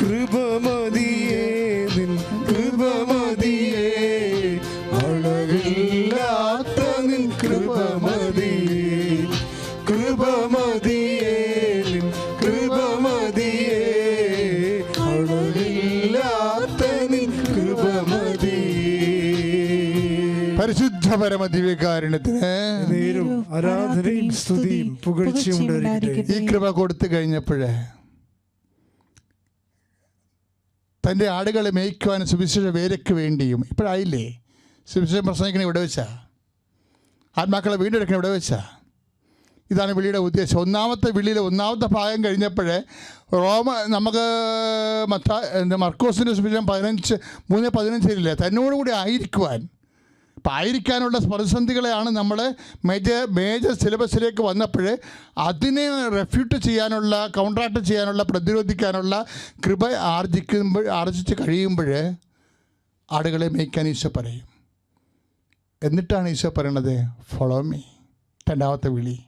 കൃപമതിയേ നിൻ കൃപമതിയേ. അളവില്ലാത്ത നിൻ കൃപമതിയേ. കൃപമതിയേ നിൻ കൃപമതിയേ. അളവില്ലാത്ത നിൻ കൃപമതിയേ. പരിശുദ്ധ പരമ ദിവ്യകാരുണ്യത്തിന് നേരും ആരാധനയും സ്തുതിയും പുകഴ്ചയും ഉണ്ടായിരിക്കട്ടെ. ഈ കൃപ കൊടുത്തു കഴിഞ്ഞപ്പോഴേ തന്റെ ആടുകളെ മേയ്ക്കുവാനും സുവിശേഷ വേരയ്ക്ക് വേണ്ടിയും. ഇപ്പോഴായില്ലേ? സുവിശേഷം പ്രസംഗിക്കണ ഇവിടെ വെച്ചാ? ആത്മാക്കളെ വീണ്ടെടുക്കണ ഇവിടെ വെച്ചാ? ഇതാണ് വിളിയുടെ ഉദ്ദേശം. ഒന്നാമത്തെ വിളിയിലെ ഒന്നാമത്തെ ഭാഗം കഴിഞ്ഞപ്പോഴേ റോമ നമുക്ക് മത്ത മർക്കോസിന്റെ സുവിശേഷം പതിനഞ്ച് മൂന്ന് പതിനഞ്ചിലില്ലേ തന്നോടുകൂടി ആയിരിക്കുവാൻ അപ്പം ആയിരിക്കാനുള്ള പ്രതിസന്ധികളെയാണ് നമ്മൾ മേജർ മേജർ സിലബസിലേക്ക് വന്നപ്പോൾ അതിനെ റെഫ്യൂട്ട് ചെയ്യാനുള്ള കൗണ്ടറാക്ട് ചെയ്യാനുള്ള പ്രതിരോധിക്കാനുള്ള കൃപ ആർജിക്കുമ്പോൾ ആർജിച്ച് കഴിയുമ്പോൾ ആടുകളെ മേയ്ക്കാൻ ഈശോ പറയും. എന്നിട്ടാണ് ഈശോ പറയണത് ഫോളോ മീ രണ്ടാമത്തെ വിളി.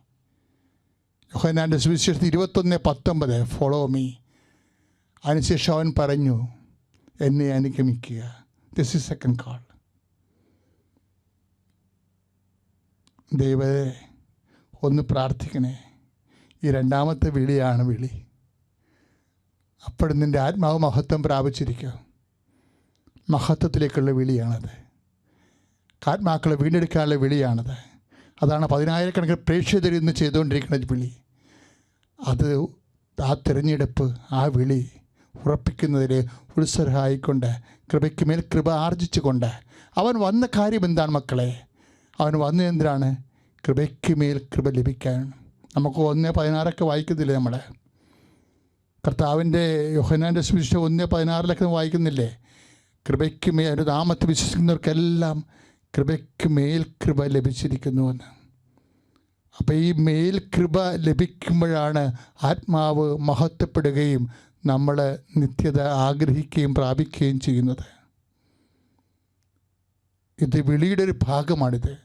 യോഹനാന്റെ സുവിശേഷത്തിൽ ഇരുപത്തൊന്ന് പത്തൊമ്പത് ഫോളോ മീ അതിനുശേഷം അവൻ പറഞ്ഞു എന്നെ അനുഗമിക്കുക. ദിസ് ഇസ് സെക്കൻഡ് കാൾ ദൈവത്തെ ഒന്ന് പ്രാർത്ഥിക്കണേ. ഈ രണ്ടാമത്തെ വിളിയാണ് വിളി. അപ്പോഴും നിന്റെ ആത്മാവ് മഹത്വം പ്രാപിച്ചിരിക്കുക. മഹത്വത്തിലേക്കുള്ള വിളിയാണത്. ആത്മാക്കളെ വീണ്ടെടുക്കാനുള്ള വിളിയാണത്. അതാണ് പതിനായിരക്കണക്കിന് പ്രേക്ഷകർ ഇന്ന് ചെയ്തുകൊണ്ടിരിക്കുന്ന വിളി. അത് ആ തിരഞ്ഞെടുപ്പ് ആ വിളി ഉറപ്പിക്കുന്നതിൽ ഉത്സർഹായിക്കൊണ്ട് കൃപയ്ക്ക് മേൽ കൃപ ആർജിച്ചുകൊണ്ട് അവൻ വന്ന കാര്യം എന്താണ് മക്കളെ? അവൻ വന്നത് എന്തിനാണ്? കൃപയ്ക്ക് മേൽ കൃപ ലഭിക്കാൻ. നമുക്ക് ഒന്ന് പതിനാറൊക്കെ വായിക്കുന്നില്ലേ നമ്മളെ? കർത്താവിന്റെ യോഹനാന്റെ സുവിശേഷം ഒന്ന് പതിനാറിലൊക്കെ വായിക്കുന്നില്ലേ? കൃപയ്ക്ക് മേൽ ഒരു നാമത്ത് വിശ്വസിക്കുന്നവർക്കെല്ലാം കൃപയ്ക്ക് മേൽ കൃപ ലഭിച്ചിരിക്കുന്നുവെന്ന് അപ്പോൾ ഈ മേൽ കൃപ ലഭിക്കുമ്പോഴാണ് ആത്മാവ് മഹത്വപ്പെടുകയും നമ്മൾ നിത്യത ആഗ്രഹിക്കുകയും പ്രാപിക്കുകയും ചെയ്യുന്നത്. ഇത് വിളിയുടെ ഒരു ഭാഗമാണിത്.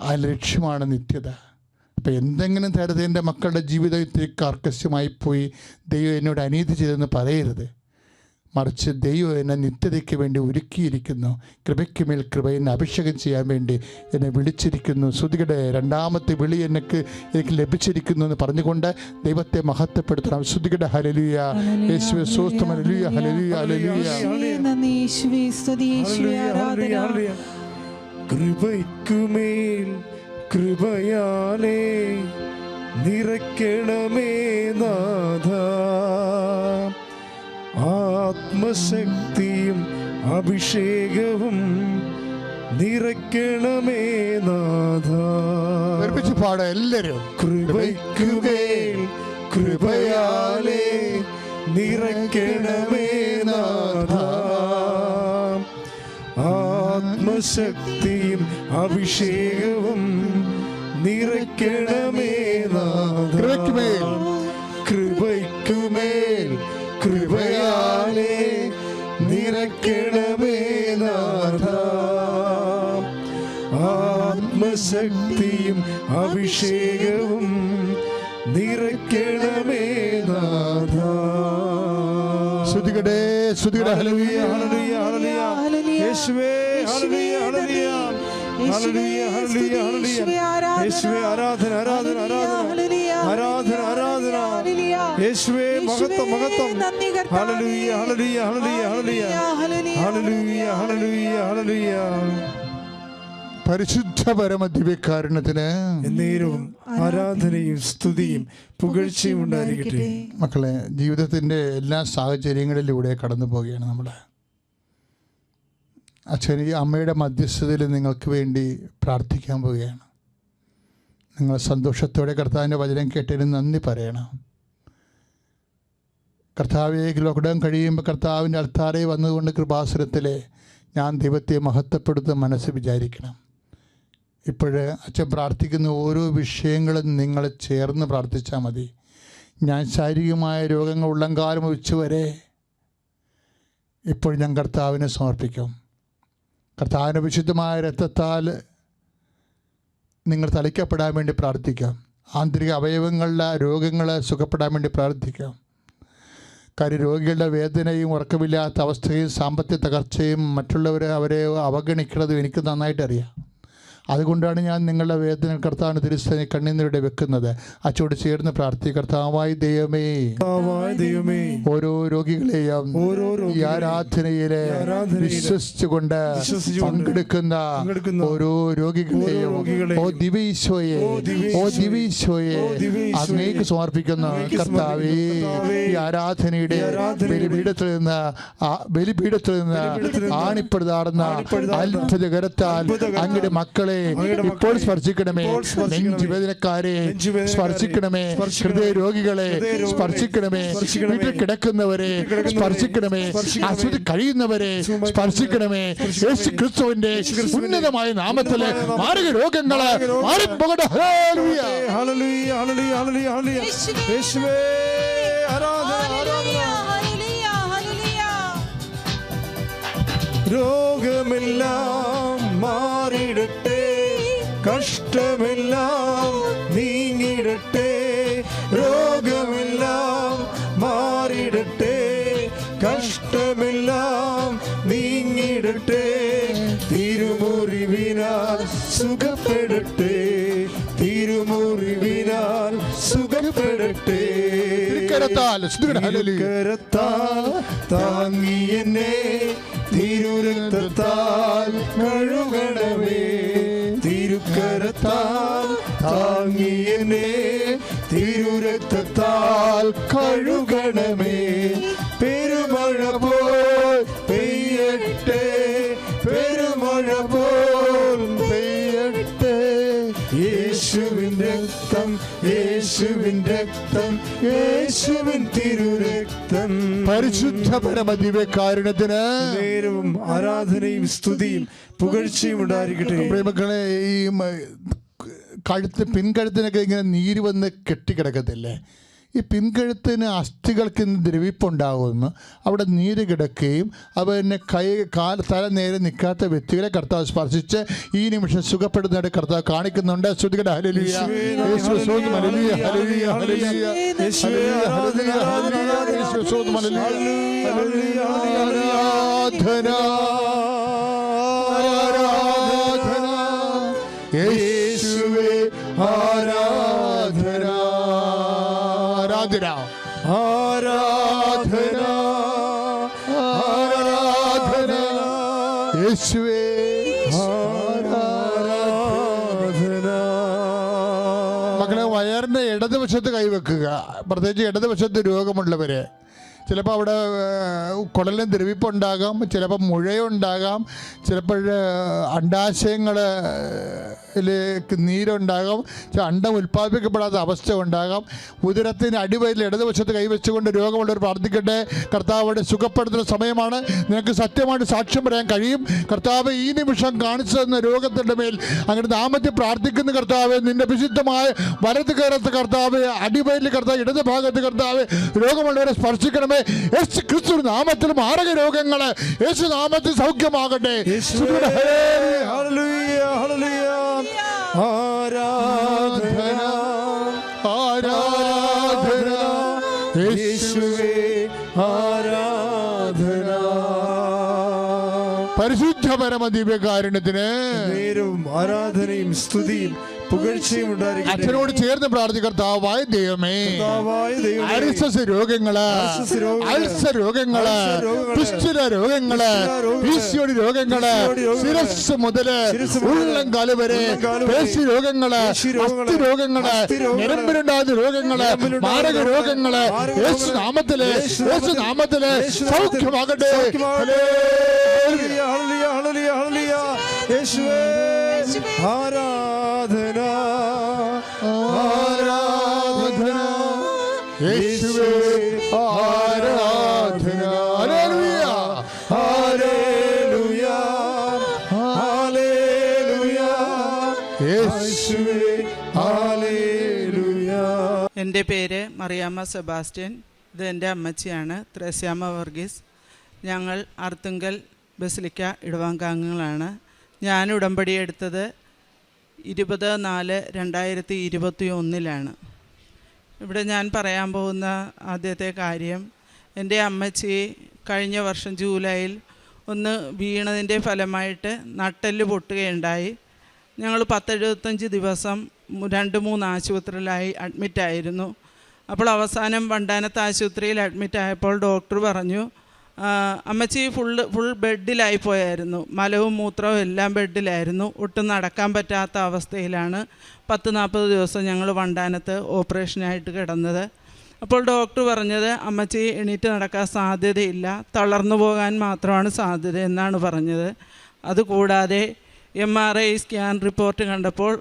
ആ ലക്ഷ്യമാണ് നിത്യത. അപ്പോൾ എന്തെങ്കിലും തരത്തിൽ എന്റെ മക്കളുടെ ജീവിതത്തിൽ കർക്കശമായി പോയി ദൈവം എന്നോട് അനീതി ചെയ്തെന്ന് പറയരുത്. മറിച്ച് ദൈവം എന്നെ നിത്യതയ്ക്ക് വേണ്ടി ഒരുക്കിയിരിക്കുന്നു. കൃപയ്ക്ക് മേൽ കൃപ എന്നെ അഭിഷേകം ചെയ്യാൻ വേണ്ടി എന്നെ വിളിച്ചിരിക്കുന്നു. ശ്രുതിയുടെ രണ്ടാമത്തെ വിളി എനിക്ക് എനിക്ക് ലഭിച്ചിരിക്കുന്നു എന്ന് പറഞ്ഞുകൊണ്ട് ദൈവത്തെ മഹത്വപ്പെടുത്തണം. ശ്രുതിയുടെ ഹലലിയ യേശുവെ സ്വസ്ഥം. ഹലലിയ ഹലലിയ ഹലലിയ. കൃപയ്ക്കുമേൽ കൃപയാലേ നിറയ്ക്കണമേ നാഥ. ആത്മശക്തിയും അഭിഷേകവും നിറയ്ക്കണമേ നാഥ. ഒരുമിച്ച് പാടാം എല്ലാവരും. കൃപയ്ക്കുമേൽ കൃപയാലേ നിറയ്ക്കണമേ നാഥ. ആത്മശക്തിയും അഭിഷേകവും നിറയ്ക്കണമേ നാഥ. കൃപയ്ക്കുമേൽ. കൃപയ്ക്കുമേൽ കൃപയാലേ നിറയ്ക്കണമേ നാഥ. ആത്മശക്തിയും അഭിഷേകവും നിറയ്ക്കണമേ നാഥ. ശ്രുതികടെ ശ്രുതികടെ. ഹലലിയ ഹല്ലേലൂയ, ഹല്ലേലൂയ. യേശുവേ, ഹല്ലേലൂയ, ഹല്ലേലൂയ. ഹല്ലേലൂയ, ഹല്ലേലൂയ, ഹല്ലേലൂയ. യേശുവേ, ആരാധന. ആരാധന ആരാധന ആരാധന. യേശുവേ മഹത്വം മഹത്വം. ഹല്ലേലൂയ ഹല്ലേലൂയ ഹല്ലേലൂയ ഹല്ലേലൂയ. ഹല്ലേലൂയ ഹല്ലേലൂയ. ഹല്ലേലൂയ പരിശുദ്ധ പരമ ദിവ്യകാരുണ്യത്തിന് എന്നേരവും ആരാധനയും സ്തുതിയും പുകഴ്ചയും ഉണ്ടായിരിക്കട്ടെ. മക്കളെ ജീവിതത്തിന്റെ എല്ലാ സാഹചര്യങ്ങളിലൂടെ കടന്നു പോവുകയാണ് നമ്മൾ അച്ഛൻ ഈ അമ്മയുടെ മധ്യസ്ഥതയിൽ നിങ്ങൾക്ക് വേണ്ടി പ്രാർത്ഥിക്കാൻ പോവുകയാണ്. നിങ്ങൾ സന്തോഷത്തോടെ കർത്താവിന്റെ വചനം കേട്ടതിന് നന്ദി പറയണം. കർത്താവെ ലോക്ക്ഡൗൺ കഴിയുമ്പോൾ കർത്താവിന്റെ അൾത്താറെ വന്നുകൊണ്ട് കൃപാസുരത്തിൽ ഞാൻ ദൈവത്തെ മഹത്വപ്പെടുത്തുന്ന മനസ്സ് വിചാരിക്കണം. ഇപ്പോഴ് അച്ഛൻ പ്രാർത്ഥിക്കുന്ന ഓരോ വിഷയങ്ങളും നിങ്ങൾ ചേർന്ന് പ്രാർത്ഥിച്ചാൽ മതി. ഞാൻ ശാരീരികമായ രോഗങ്ങൾ ഉള്ളംകാലം വരെ ഇപ്പോൾ ഞാൻ കർത്താവിനെ സമർപ്പിക്കും. കർത്താവിന്റെ വിശുദ്ധമായ രക്തത്താൽ നിങ്ങൾ തളിക്കപ്പെടാൻ വേണ്ടി പ്രാർത്ഥിക്കാം. ആന്തരിക അവയവങ്ങളിലെ രോഗങ്ങളെ സുഖപ്പെടാൻ വേണ്ടി പ്രാർത്ഥിക്കാം. കാര്യം രോഗികളുടെ വേദനയും ഉറക്കമില്ലാത്ത അവസ്ഥയും സാമ്പത്തിക തകർച്ചയും മറ്റുള്ളവരെ അവരെ അവഗണിക്കുന്നതും എനിക്ക് നന്നായിട്ട് അറിയാം അതുകൊണ്ടാണ് ഞാൻ നിങ്ങളുടെ വേദന കർത്താവിന് തിരുസ്ഥനെ കണ്ണീരുടെ വെക്കുന്നത്. അച്ചോട് ചേർന്ന് പ്രാർത്ഥി കർത്താവായി ദൈവമേ. ദൈവമേ. ഓരോ രോഗികളെയും ഓരോ ഈ ആരാധനയിലെ വിശ്വസിച്ചുകൊണ്ട് പങ്കെടുക്കുന്ന ഓരോ രോഗികളെയും ഓ ദിവീശോയെ ഓ ദിവീശോയെ, അങ്ങേക്ക് സമർപ്പിക്കുന്ന കർത്താവേ ഈ ആരാധനയുടെ ബലിപീഠത്തിൽ നിന്ന് ബലിപീഠത്തിൽ നിന്ന് ആണിപ്പെടുതാടുന്ന അത്ഭുതകരത്താൽ അങ്ങയുടെ മക്കളെ ഇപ്പോൾ മക്കളെ സ്പർശിക്കണമേ. ഇപ്പോൾ സ്പർശിക്കണമേ. നെഞ്ചുവേദനക്കാരെ സ്പർശിക്കണമേ. ഹൃദയ രോഗികളെ സ്പർശിക്കണമേ. വീട്ടിൽ കിടക്കുന്നവരെ സ്പർശിക്കണമേ. ആശുപത്രി കഴിയുന്നവരെ സ്പർശിക്കണമേ. യേശു ക്രിസ്തുവിന്റെ ഉന്നതമായ നാമത്തിലെ മാരക രോഗങ്ങൾ മാറിപ്പോകട്ടെ. ഹല്ലേലൂയ. ഹല്ലേലൂയ കഷ്ടമെല്ലാം നീങ്ങിടട്ടെ രോഗമെല്ലാം മാറിടട്ടെ കഷ്ടമെല്ലാം നീങ്ങിടട്ടെ തിരുമുറിവിനാൽ സുഖപ്പെടട്ടെ തിരുമുറിവിനാൽ സുഖപ്പെടട്ടെ. കരത്താൽ താങ്ങി എന്നെ തിരുരക്തത്താൽ കഴുകണമേ തിരുക്കരത്താൽ താങ്ങി തിരുരക്തത്താൽ കഴുകണമേ. പെരുമഴ പോൽ പെയ്യട്ടെ പെരുമഴ പോൽ പെയ്യട്ടെ. യേശുവിൻ രക്തം യേശുവിൻ രക്തം യേശുവിൻ പരിശുദ്ധ പരമദിവ്യകാരുണ്യത്തിന് നേരവും ആരാധനയും സ്തുതിയും പുകഴ്ചയും ഉണ്ടായിരിക്കട്ടെ. പ്രേമക്കളെ ഈ കഴുത്ത് പിൻകഴുത്തിനൊക്കെ ഇങ്ങനെ നീര് വന്ന് കെട്ടിക്കിടക്കത്തില്ലേ? ഈ പിൻകഴുത്തിന് അസ്ഥികൾക്ക് ഇന്ന് ദ്രവിപ്പുണ്ടാകുമെന്ന് അവിടെ നീര് കിടക്കുകയും അവ തന്നെ കൈ കാൽ തല നേരെ നിൽക്കാത്ത വ്യക്തികളെ കർത്താവ് സ്പർശിച്ച് ഈ നിമിഷം സുഖപ്പെടുന്നതായിട്ട് കർത്താവ് കാണിക്കുന്നുണ്ട് ശ്രുതികട ആരാധന ഇടതുവശത്ത് കൈവെക്കുക. പ്രത്യേകിച്ച് ഇടതുവശത്ത് രോഗമുള്ളവർ ചിലപ്പോൾ അവിടെ കുടലിന് ദ്രവിപ്പുണ്ടാകാം ചിലപ്പോൾ മുഴയുണ്ടാകാം ചിലപ്പോൾ അണ്ടാശയങ്ങളിലേക്ക് നീരുണ്ടാകാം ചെ- അണ്ടം ഉൽപ്പാദിപ്പിക്കപ്പെടാത്ത അവസ്ഥ ഉണ്ടാകാം. ഉദരത്തിന് അടിവയറ്റിൽ ഇടതുവശത്ത് കൈവച്ചുകൊണ്ട് രോഗമുള്ളവർ പ്രാർത്ഥിക്കട്ടെ. കർത്താവിടെ സുഖപ്പെടുത്തുന്ന സമയമാണ്. നിങ്ങൾക്ക് സത്യമായിട്ട് സാക്ഷ്യം പറയാൻ കഴിയും. കർത്താവ് ഈ നിമിഷം കാണിച്ചു തന്ന രോഗത്തിന്റെ മേൽ അങ്ങനെ നാമത്തിൽ പ്രാർത്ഥിക്കുന്ന കർത്താവ്. നിന്റെ വിശുദ്ധമായ വലത് കയറത്ത് കർത്താവ് അടിവയിൽ കർത്താവ് ഇടത് ഭാഗത്ത് കർത്താവ് രോഗമുള്ളവരെ സ്പർശിക്കണമേ യേശു ക്രിസ്തു നാമത്തിൽ മാരക രോഗങ്ങൾ യേശു നാമത്തിൽ സൗഖ്യമാകട്ടെ ആരാധന ആരാധന. യേശുവേ ആരാധന. പരിശുദ്ധ പരമ ദിവ്യകാരുണ്യത്തിന് ആരാധനയും സ്തുതിയും പുകഴ്ചയും അച്ഛനോട് ചേർന്ന് പ്രാർത്ഥികർത്താവായ ദൈവമേ. അരിസസ് രോഗങ്ങൾ അൾസസ് രോഗങ്ങൾ, പുസ്തുര രോഗങ്ങൾ പിസ്റ്റുല പിസിയോടി രോഗങ്ങൾ ശിരസ് മുതൽ ഉള്ളംകാൽ വരെ വരെ, പേശി രോഗങ്ങൾ അസ്ഥി രോഗങ്ങൾ അസ്ഥി രോഗങ്ങൾ, മാരക രോഗങ്ങൾ യേശു നാമത്തിൽ യേശു നാമത്തിൽ സൗഖ്യമാകട്ടെ. സൗഖ്യമാകട്ടെ. എന്റെ പേര് മറിയാമ്മ സെബാസ്റ്റ്യൻ. ഇത് എന്റെ അമ്മച്ചിയാണ് ത്രേസ്യാമ്മ വർഗീസ്. ഞങ്ങൾ അർത്തുങ്കൽ ബസിലിക്ക ഇടവാങ്കാംഗങ്ങളാണ് ഞാൻ ഉടമ്പടി എടുത്തത് ഇരുപത് നാല് രണ്ടായിരത്തി ഇരുപത്തി ഒന്നിലാണ്. ഇവിടെ ഞാൻ പറയാൻ പോകുന്ന ആദ്യത്തെ കാര്യം എന്റെ അമ്മച്ചി കഴിഞ്ഞ വർഷം ജൂലൈയിൽ ഒന്ന് വീണതിന്റെ ഫലമായിട്ട് നട്ടെല്ല് പൊട്ടുകയുണ്ടായി. ഞങ്ങൾ പത്തെഴുപത്തഞ്ച് ദിവസം രണ്ട് മൂന്ന് ആശുപത്രിയിലായി അഡ്മിറ്റായിരുന്നു അപ്പോൾ അവസാനം വണ്ടാനത്ത് ആശുപത്രിയിൽ അഡ്മിറ്റായപ്പോൾ ഡോക്ടർ പറഞ്ഞു അമ്മച്ചി ഫുള്ള് ഫുൾ ബെഡിലായി പോയായിരുന്നു. മലവും മൂത്രവും എല്ലാം ബെഡിലായിരുന്നു. ഒട്ടും നടക്കാൻ പറ്റാത്ത അവസ്ഥയിലാണ് പത്ത് നാൽപ്പത് ദിവസം ഞങ്ങൾ വണ്ടാനത്ത് ഓപ്പറേഷനായിട്ട് കിടന്നത്. അപ്പോൾ ഡോക്ടർ പറഞ്ഞത് അമ്മച്ചി എണീറ്റ് നടക്കാൻ സാധ്യതയില്ല. തളർന്നു പോകാൻ മാത്രമാണ് സാധ്യത എന്നാണ് പറഞ്ഞത്. അതുകൂടാതെ M R I scan report കണ്ടപ്പോൾ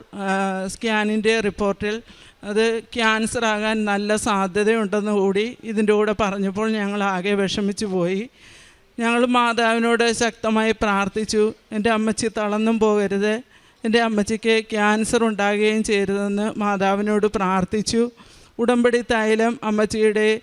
സ്കാനിന്റെ റിപ്പോർട്ടിൽ അത് ക്യാൻസർ ആകാൻ നല്ല സാധ്യതയുണ്ടെന്ന് കൂടി ഇതിന്റെ കൂടെ പറഞ്ഞപ്പോൾ ഞങ്ങൾ ആകെ വിഷമിച്ചു പോയി. ഞങ്ങൾ മാതാവിനോട് ശക്തമായി പ്രാർത്ഥിച്ചു എന്റെ അമ്മച്ചി തളർന്നും പോകരുത് എന്റെ അമ്മച്ചിക്ക് ക്യാൻസർ ഉണ്ടാകുകയും ചെയ്യരുതെന്ന് മാതാവിനോട് പ്രാർത്ഥിച്ചു. ഉടമ്പടി തൈലം അമ്മച്ചിയുടെ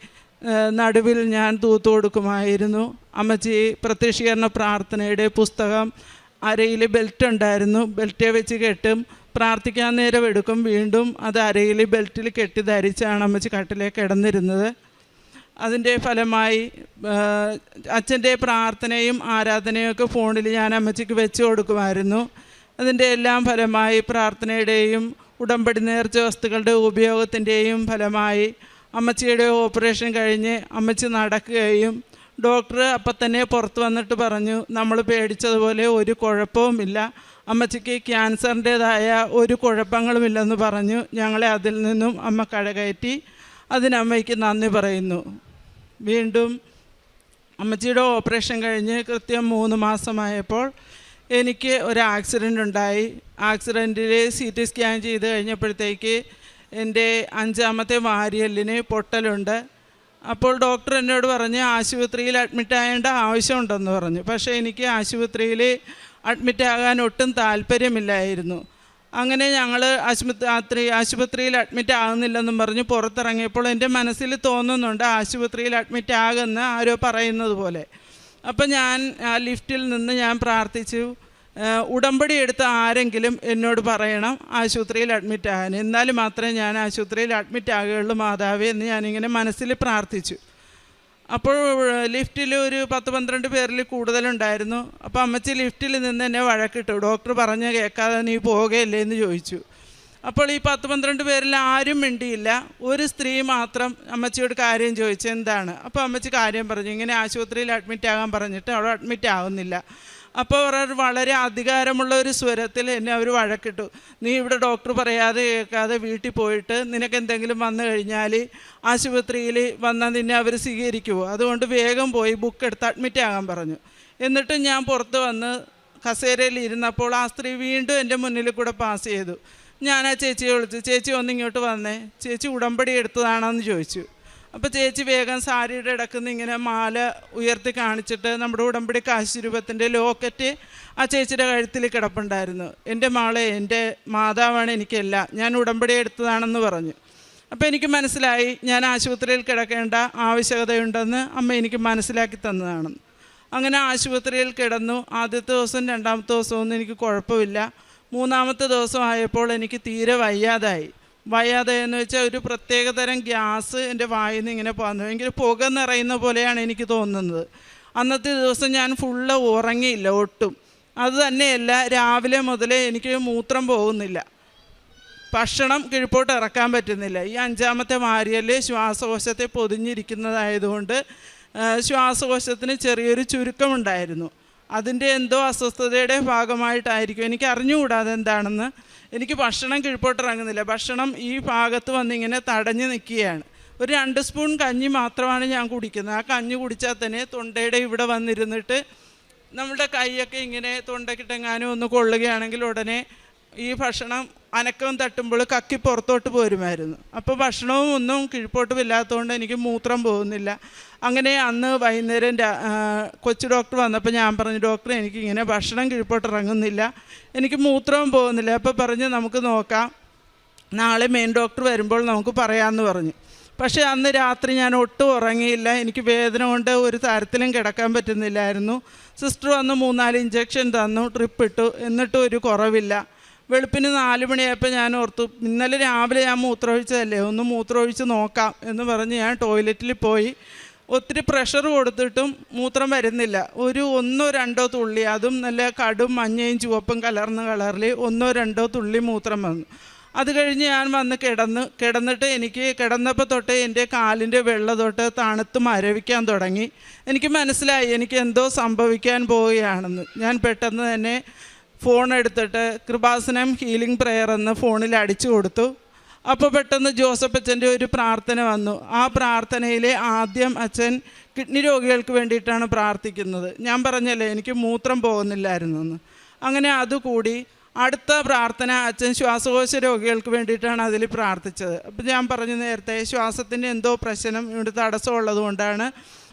നടുവിൽ ഞാൻ തൂത്തു കൊടുക്കുമായിരുന്നു. അമ്മച്ചി പ്രത്യക്ഷീകരണ പ്രാർത്ഥനയുടെ പുസ്തകം അരയിൽ ബെൽറ്റ് ഉണ്ടായിരുന്നു. ബെൽറ്റേ വെച്ച് കെട്ടും. പ്രാർത്ഥിക്കാൻ നേരം എടുക്കും. വീണ്ടും അത് അരയിൽ ബെൽറ്റിൽ കെട്ടി ധരിച്ചാണ് അമ്മച്ചി കട്ടിലേക്ക് കിടന്നിരുന്നത്. അതിന്റെ ഫലമായി അച്ഛന്റെ പ്രാർത്ഥനയും ആരാധനയും ഒക്കെ ഫോണിൽ ഞാൻ അമ്മച്ചിക്ക് വെച്ച് കൊടുക്കുമായിരുന്നു. അതിന്റെ എല്ലാം ഫലമായി പ്രാർത്ഥനയുടെയും ഉടമ്പടി നേർച്ച വസ്തുക്കളുടെ ഉപയോഗത്തിന്റെയും ഫലമായി അമ്മച്ചിയുടെ ഓപ്പറേഷൻ കഴിഞ്ഞ് അമ്മച്ചി നടക്കുകയും ഡോക്ടർ അപ്പം തന്നെ പുറത്ത് വന്നിട്ട് പറഞ്ഞു നമ്മൾ പേടിച്ചതുപോലെ ഒരു കുഴപ്പവുമില്ല അമ്മച്ചിക്ക് ക്യാൻസറിന്റേതായ ഒരു കുഴപ്പങ്ങളുമില്ലെന്ന് പറഞ്ഞു. ഞങ്ങളെ അതിൽ നിന്നും അമ്മ കഴകയറ്റി അതിനമ്മയ്ക്ക് നന്ദി പറയുന്നു. വീണ്ടും അമ്മച്ചിയുടെ ഓപ്പറേഷൻ കഴിഞ്ഞ് കൃത്യം മൂന്ന് മാസമായപ്പോൾ എനിക്ക് ഒരു ആക്സിഡന്റ് ഉണ്ടായി. ആക്സിഡന്റിൽ സി ടി സ്കാൻ ചെയ്ത് കഴിഞ്ഞപ്പോഴത്തേക്ക് എന്റെ അഞ്ചാമത്തെ വാരിയല്ലിന് പൊട്ടലുണ്ട്. അപ്പോൾ ഡോക്ടർ എന്നോട് പറഞ്ഞ് ആശുപത്രിയിൽ അഡ്മിറ്റ് ആകേണ്ട ആവശ്യമുണ്ടെന്ന് പറഞ്ഞു. പക്ഷേ എനിക്ക് ആശുപത്രിയിൽ അഡ്മിറ്റ് ആകാൻ ഒട്ടും താല്പര്യമില്ലായിരുന്നു. അങ്ങനെ ഞങ്ങൾ ആശുപത്രി ആശുപത്രിയിൽ അഡ്മിറ്റ് ആകുന്നില്ലെന്നും പറഞ്ഞ് പുറത്തിറങ്ങിയപ്പോൾ എന്റെ മനസ്സിൽ തോന്നുന്നുണ്ട് ആശുപത്രിയിൽ അഡ്മിറ്റ് ആകുന്ന ആരോ പറയുന്നത് പോലെ. അപ്പം ഞാൻ ആ ലിഫ്റ്റിൽ നിന്ന് ഞാൻ പ്രാർത്ഥിച്ചു. ഉടമ്പടി എടുത്ത ആരെങ്കിലും എന്നോട് പറയണം ആശുപത്രിയിൽ അഡ്മിറ്റ് ആകാൻ. എന്നാൽ മാത്രമേ ഞാൻ ആശുപത്രിയിൽ അഡ്മിറ്റ് ആകുകയുള്ളൂ മാതാവേ എന്ന് ഞാനിങ്ങനെ മനസ്സിൽ പ്രാർത്ഥിച്ചു. അപ്പോൾ ലിഫ്റ്റിൽ ഒരു പത്ത് പന്ത്രണ്ട് പേരിൽ കൂടുതലുണ്ടായിരുന്നു. അപ്പോൾ അമ്മച്ചി ലിഫ്റ്റിൽ നിന്ന് എന്നെ വഴക്കിട്ടു. ഡോക്ടർ പറഞ്ഞ് കേൾക്കാതെ നീ പോകുകയല്ലേ എന്ന് ചോദിച്ചു. അപ്പോൾ ഈ പത്ത് പന്ത്രണ്ട് പേരിൽ ആരും മിണ്ടിയില്ല. ഒരു സ്ത്രീ മാത്രം അമ്മച്ചിയോട് കാര്യം ചോദിച്ചു എന്താണ് അപ്പോൾ അമ്മച്ചി കാര്യം പറഞ്ഞു. ഇങ്ങനെ ആശുപത്രിയിൽ അഡ്മിറ്റ് ആകാൻ പറഞ്ഞിട്ട് അവിടെ അഡ്മിറ്റ് ആവുന്നില്ല. അപ്പോൾ അവർ വളരെ അധികാരമുള്ള ഒരു സ്വരത്തിൽ എന്നെ അവർ വഴക്കിട്ടു. നീ ഇവിടെ ഡോക്ടർ പറയാതെ കേൾക്കാതെ വീട്ടിൽ പോയിട്ട് നിനക്ക് എന്തെങ്കിലും വന്നു കഴിഞ്ഞാൽ ആശുപത്രിയിൽ വന്നാൽ നിന്നെ അവർ സ്വീകരിക്കുമോ അതുകൊണ്ട് വേഗം പോയി ബുക്ക് എടുത്ത് അഡ്മിറ്റ് ആകാൻ പറഞ്ഞു. എന്നിട്ട് ഞാൻ പുറത്ത് വന്ന് കസേരയിൽ ഇരുന്നപ്പോൾ ആ സ്ത്രീ വീണ്ടും എന്റെ മുന്നിൽ കൂടെ പാസ് ചെയ്തു. ഞാൻ ആ ചേച്ചിയെ വിളിച്ചു ചേച്ചി ഒന്ന് ഇങ്ങോട്ട് വന്നേ. ചേച്ചി ഉടമ്പടി എടുത്തതാണെന്ന് ചോദിച്ചു. അപ്പോൾ ചേച്ചി വേഗം സാരിയുടെ ഇടക്കുന്ന് ഇങ്ങനെ മാല ഉയർത്തി കാണിച്ചിട്ട് നമ്മുടെ ഉടമ്പടി കാശിരൂപത്തിന്റെ ലോക്കറ്റ് ആ ചേച്ചിയുടെ കഴുത്തിൽ കിടപ്പുണ്ടായിരുന്നു. എന്റെ മാളെ എന്റെ മാതാവാണ് എനിക്കല്ല. ഞാൻ ഉടമ്പടി എടുത്തതാണെന്ന് പറഞ്ഞു. അപ്പോൾ എനിക്ക് മനസ്സിലായി ഞാൻ ആശുപത്രിയിൽ കിടക്കേണ്ട ആവശ്യകതയുണ്ടെന്ന് അമ്മ എനിക്ക് മനസ്സിലാക്കി തന്നതാണ്. അങ്ങനെ ആശുപത്രിയിൽ കിടന്നു. ആദ്യത്തെ ദിവസം രണ്ടാമത്തെ ദിവസമൊന്നും എനിക്ക് കുഴപ്പമില്ല. മൂന്നാമത്തെ ദിവസം ആയപ്പോൾ എനിക്ക് തീരെ വയ്യാതായി. വയ്യാതെ എന്ന് വെച്ചാൽ ഒരു പ്രത്യേകതരം ഗ്യാസ് എന്റെ വായിൽ നിന്ന് ഇങ്ങനെ പോകുന്നു ഭയങ്കര പുക നിറയുന്ന പോലെയാണ് എനിക്ക് തോന്നുന്നത്. അന്നത്തെ ദിവസം ഞാൻ ഫുള്ള് ഉറങ്ങിയില്ല ഒട്ടും. അത് തന്നെയല്ല രാവിലെ മുതലേ എനിക്ക് മൂത്രം പോകുന്നില്ല. ഭക്ഷണം കിഴിപ്പോട്ട് ഇറക്കാൻ പറ്റുന്നില്ല. ഈ അഞ്ചാമത്തെ വാരിയൽ ശ്വാസകോശത്തെ പൊതിഞ്ഞിരിക്കുന്നതായതുകൊണ്ട് ശ്വാസകോശത്തിന് ചെറിയൊരു ചുരുക്കമുണ്ടായിരുന്നു. അതിന്റെ എന്തോ അസ്വസ്ഥതയുടെ ഭാഗമായിട്ടായിരിക്കും. എനിക്ക് അറിഞ്ഞുകൂടാതെ എന്താണെന്ന് എനിക്ക് ഭക്ഷണം കിഴിപ്പോട്ടിറങ്ങുന്നില്ല. ഭക്ഷണം ഈ ഭാഗത്ത് വന്നിങ്ങനെ തടഞ്ഞു നിൽക്കുകയാണ് ഒരു രണ്ട് സ്പൂൺ കഞ്ഞി മാത്രമാണ് ഞാൻ കുടിക്കുന്നത്. ആ കഞ്ഞി കുടിച്ചാൽ തന്നെ തൊണ്ടയുടെ ഇവിടെ വന്നിരുന്നിട്ട് നമ്മുടെ കൈയൊക്കെ ഇങ്ങനെ തൊണ്ടക്കിട്ടെങ്ങാനും ഒന്ന് കൊള്ളുകയാണെങ്കിൽ ഉടനെ ഈ ഭക്ഷണം അനക്കം തട്ടുമ്പോൾ കക്കി പുറത്തോട്ട് പോരുമായിരുന്നു. അപ്പോൾ ഭക്ഷണവും ഒന്നും കിഴിപ്പോട്ടും ഇല്ലാത്തതുകൊണ്ട് എനിക്ക് മൂത്രം പോകുന്നില്ല. അങ്ങനെ അന്ന് വൈകുന്നേരം കൊച്ചു ഡോക്ടർ വന്നപ്പോൾ ഞാൻ പറഞ്ഞു ഡോക്ടർ എനിക്ക് ഇങ്ങനെ ഭക്ഷണം കിഴിപ്പോട്ട് ഇറങ്ങുന്നില്ല. എനിക്ക് മൂത്രവും പോകുന്നില്ല. അപ്പോൾ പറഞ്ഞ് നമുക്ക് നോക്കാം. നാളെ മെയിൻ ഡോക്ടർ വരുമ്പോൾ നമുക്ക് പറയാമെന്ന് പറഞ്ഞു. പക്ഷേ അന്ന് രാത്രി ഞാൻ ഒട്ടും ഉറങ്ങിയില്ല. എനിക്ക് വേദന കൊണ്ട് ഒരു തരത്തിലും കിടക്കാൻ പറ്റുന്നില്ലായിരുന്നു. സിസ്റ്റർ വന്ന് മൂന്നാൽ ഇഞ്ചക്ഷൻ തന്നു. ട്രിപ്പ് ഇട്ടു. എന്നിട്ടും ഒരു കുറവില്ല. വെളുപ്പിന് നാല് മണിയായപ്പോൾ ഞാൻ ഓർത്തു ഇന്നലെ രാവിലെ ഞാൻ മൂത്രമൊഴിച്ചതല്ലേ ഒന്ന് മൂത്രമൊഴിച്ച് നോക്കാം എന്ന് പറഞ്ഞ് ഞാൻ ടോയ്ലറ്റിൽ പോയി. ഒത്തിരി പ്രഷർ കൊടുത്തിട്ടും മൂത്രം വരുന്നില്ല. ഒരു ഒന്നോ രണ്ടോ തുള്ളി അതും നല്ല കടും മഞ്ഞയും ചുവപ്പും കലർന്ന കളറിൽ ഒന്നോ രണ്ടോ തുള്ളി മൂത്രം വന്നു. അത് കഴിഞ്ഞ് ഞാൻ വന്ന് കിടന്ന് കിടന്നിട്ട് എനിക്ക് കിടന്നപ്പോൾ തൊട്ട് എന്റെ കാലിന്റെ വെള്ള തൊട്ട് തണുത്ത് മരവിക്കാൻ തുടങ്ങി. എനിക്ക് മനസ്സിലായി എനിക്ക് എന്തോ സംഭവിക്കാൻ പോവുകയാണെന്ന്. ഞാൻ പെട്ടെന്ന് തന്നെ ഫോൺ എടുത്തിട്ട് കൃപാസനം ഹീലിംഗ് പ്രെയർ എന്ന് ഫോണിൽ അടിച്ചു കൊടുത്തു. അപ്പോൾ പെട്ടെന്ന് ജോസഫ് അച്ഛന്റെ ഒരു പ്രാർത്ഥന വന്നു. ആ പ്രാർത്ഥനയിൽ ആദ്യം അച്ഛൻ കിഡ്നി രോഗികൾക്ക് വേണ്ടിയിട്ടാണ് പ്രാർത്ഥിക്കുന്നത്. ഞാൻ പറഞ്ഞല്ലേ എനിക്ക് മൂത്രം പോകുന്നില്ലായിരുന്നു എന്ന്. അങ്ങനെ അതുകൂടി അടുത്ത പ്രാർത്ഥന അച്ഛൻ ശ്വാസകോശ രോഗികൾക്ക് വേണ്ടിയിട്ടാണ് അതിൽ പ്രാർത്ഥിച്ചത്. അപ്പം ഞാൻ പറഞ്ഞു നേരത്തെ ശ്വാസത്തിന്റെ എന്തോ പ്രശ്നം ഇവിടെ തടസ്സമുള്ളത് കൊണ്ടാണ്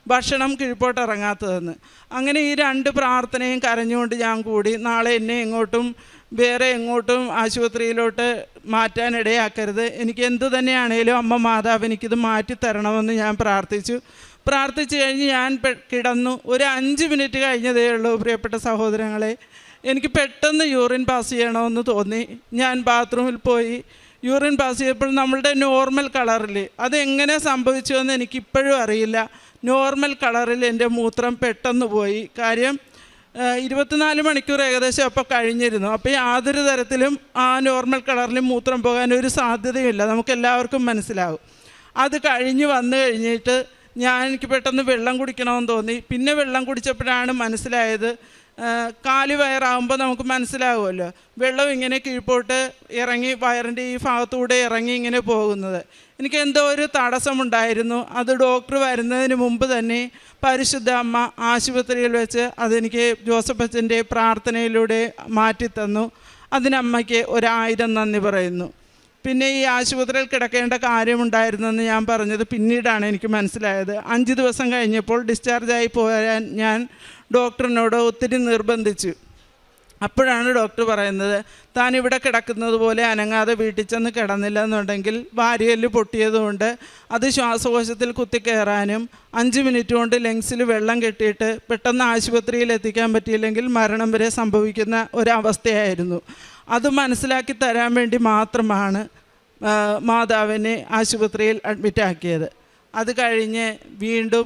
ഭക്ഷണം കീഴ്പോട്ട് ഇറങ്ങാത്തതെന്ന്. അങ്ങനെ ഈ രണ്ട് പ്രാർത്ഥനയും കരഞ്ഞുകൊണ്ട് ഞാൻ കൂടി നാളെ എന്നെ എങ്ങോട്ടും വേറെ എങ്ങോട്ടും ആശുപത്രിയിലോട്ട് മാറ്റാനിടയാക്കരുത്. എനിക്ക് എന്ത് തന്നെയാണേലും അമ്മ മാതാവ് എനിക്കിത് മാറ്റിത്തരണമെന്ന് ഞാൻ പ്രാർത്ഥിച്ചു. പ്രാർത്ഥിച്ചു കഴിഞ്ഞ് ഞാൻ കിടന്നു. ഒരു അഞ്ച് മിനിറ്റ് കഴിഞ്ഞതേ ഉള്ളൂ പ്രിയപ്പെട്ട സഹോദരങ്ങളെ. എനിക്ക് പെട്ടെന്ന് യൂറിൻ പാസ് ചെയ്യണമെന്ന് തോന്നി. ഞാൻ ബാത്റൂമിൽ പോയി. യൂറിൻ പാസ് ചെയ്തപ്പോൾ നമ്മളുടെ നോർമൽ കളറിൽ അതെങ്ങനെ സംഭവിച്ചു എന്ന് എനിക്കിപ്പോഴും അറിയില്ല. നോർമൽ കളറിൽ എന്റെ മൂത്രം പെട്ടെന്ന് പോയി. കാര്യം ഇരുപത്തിനാല് മണിക്കൂർ ഏകദേശം അപ്പോൾ കഴിഞ്ഞിരുന്നു. അപ്പോൾ യാതൊരു തരത്തിലും ആ നോർമൽ കളറിലും മൂത്രം പോകാൻ ഒരു സാധ്യതയില്ല. നമുക്ക് എല്ലാവർക്കും മനസ്സിലാവും. അത് കഴിഞ്ഞ് വന്നു കഴിഞ്ഞിട്ട് ഞാൻ എനിക്ക് പെട്ടെന്ന് വെള്ളം കുടിക്കണമെന്ന് തോന്നി. പിന്നെ വെള്ളം കുടിച്ചപ്പോഴാണ് മനസ്സിലായത് കാൽ വയറാകുമ്പോൾ നമുക്ക് മനസ്സിലാവുമല്ലോ. വെള്ളം ഇങ്ങനെ കീഴ്പോട്ട് ഇറങ്ങി വയറിന്റെ ഈ ഭാഗത്തൂടെ ഇറങ്ങി ഇങ്ങനെ പോകുന്നത്. എനിക്ക് എന്തോ ഒരു തടസ്സമുണ്ടായിരുന്നു. അത് ഡോക്ടർ വരുന്നതിന് മുമ്പ് തന്നെ പരിശുദ്ധ അമ്മ ആശുപത്രിയിൽ വെച്ച് അതെനിക്ക് ജോസഫ് അച്ഛന്റെ പ്രാർത്ഥനയിലൂടെ മാറ്റിത്തന്നു. അതിനമ്മയ്ക്ക് ഒരായിരം നന്ദി പറയുന്നു. പിന്നെ ഈ ആശുപത്രിയിൽ കിടക്കേണ്ട കാര്യമുണ്ടായിരുന്നെന്ന് ഞാൻ പറഞ്ഞത് പിന്നീടാണ് എനിക്ക് മനസ്സിലായത്. അഞ്ച് ദിവസം കഴിഞ്ഞപ്പോൾ ഡിസ്ചാർജായി പോരാൻ ഞാൻ ഡോക്ടറിനോട് ഒത്തിരി നിർബന്ധിച്ചു. അപ്പോഴാണ് ഡോക്ടർ പറയുന്നത് താൻ ഇവിടെ കിടക്കുന്നത് പോലെ അനങ്ങാതെ വീട്ടിൽ ചെന്ന് കിടന്നില്ല എന്നുണ്ടെങ്കിൽ വാരിയൽ പൊട്ടിയതുകൊണ്ട് അത് ശ്വാസകോശത്തിൽ കുത്തിക്കയറാനും അഞ്ച് മിനിറ്റ് കൊണ്ട് ലങ്സിൽ വെള്ളം കെട്ടിയിട്ട് പെട്ടെന്ന് ആശുപത്രിയിൽ എത്തിക്കാൻ പറ്റിയില്ലെങ്കിൽ മരണം വരെ സംഭവിക്കുന്ന ഒരവസ്ഥയായിരുന്നു. അത് മനസ്സിലാക്കി തരാൻ വേണ്ടി മാത്രമാണ് മാതാവിനെ ആശുപത്രിയിൽ അഡ്മിറ്റാക്കിയത് അത് കഴിഞ്ഞ് വീണ്ടും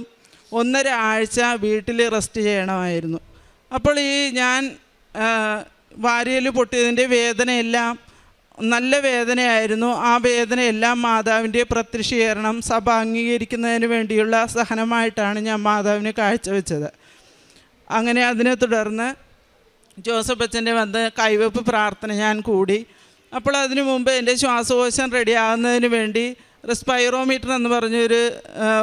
ഒന്നര ആഴ്ച വീട്ടിൽ റെസ്റ്റ് ചെയ്യണമായിരുന്നു. അപ്പോൾ ഈ ഞാൻ വാരിയൽ പൊട്ടിയതിന്റെ വേദനയെല്ലാം നല്ല വേദനയായിരുന്നു. ആ വേദനയെല്ലാം മാതാവിന്റെ പ്രത്യക്ഷീകരണം സഭ അംഗീകരിക്കുന്നതിന് വേണ്ടിയുള്ള സഹനമായിട്ടാണ് ഞാൻ മാതാവിനെ കാഴ്ചവെച്ചത്. അങ്ങനെ അതിനെ തുടർന്ന് ജോസഫ് അച്ഛന്റെ വന്ന് കൈവെപ്പ് പ്രാർത്ഥന ഞാൻ കൂടി. അപ്പോൾ അതിനു മുമ്പ് എന്റെ ശ്വാസകോശം റെഡിയാകുന്നതിന് വേണ്ടി റെസ്പൈറോമീറ്റർ എന്ന് പറഞ്ഞൊരു